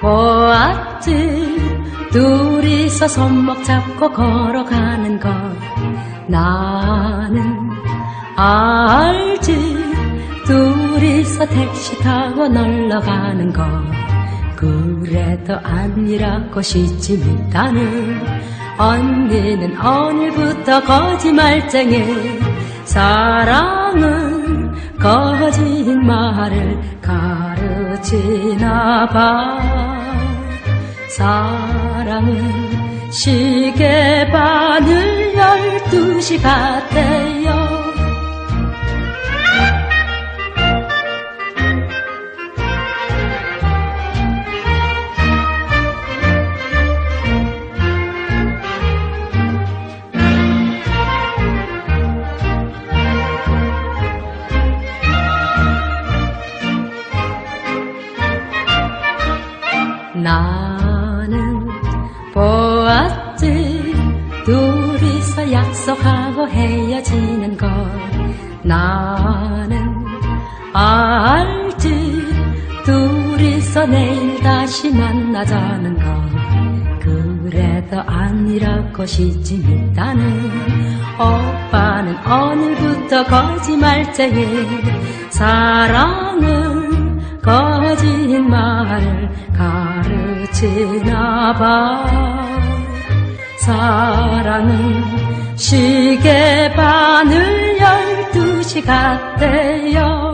어, 보아트. 둘이서 손목 잡고 걸어가는 것. 나는 알지. 둘이서 택시 타고 놀러 가는 것. 그래도 아니라고 시집니다는. 언니는 오늘부터 거짓말쟁이. 사랑은 거짓말을 가. 르치나 봐. 사랑은 시계 바늘 열두 시 같아 나는 보았지. 둘이서 약속하고 헤어지는 걸 나는 알지. 둘이서 내일 다시 만나자는 걸 그래도 아니라고 시집있다는 오빠는 오늘부터 거짓말쟁이 사랑은 거짓말을 가르치나 봐. 사랑은 시계 바늘 열두 시 같대요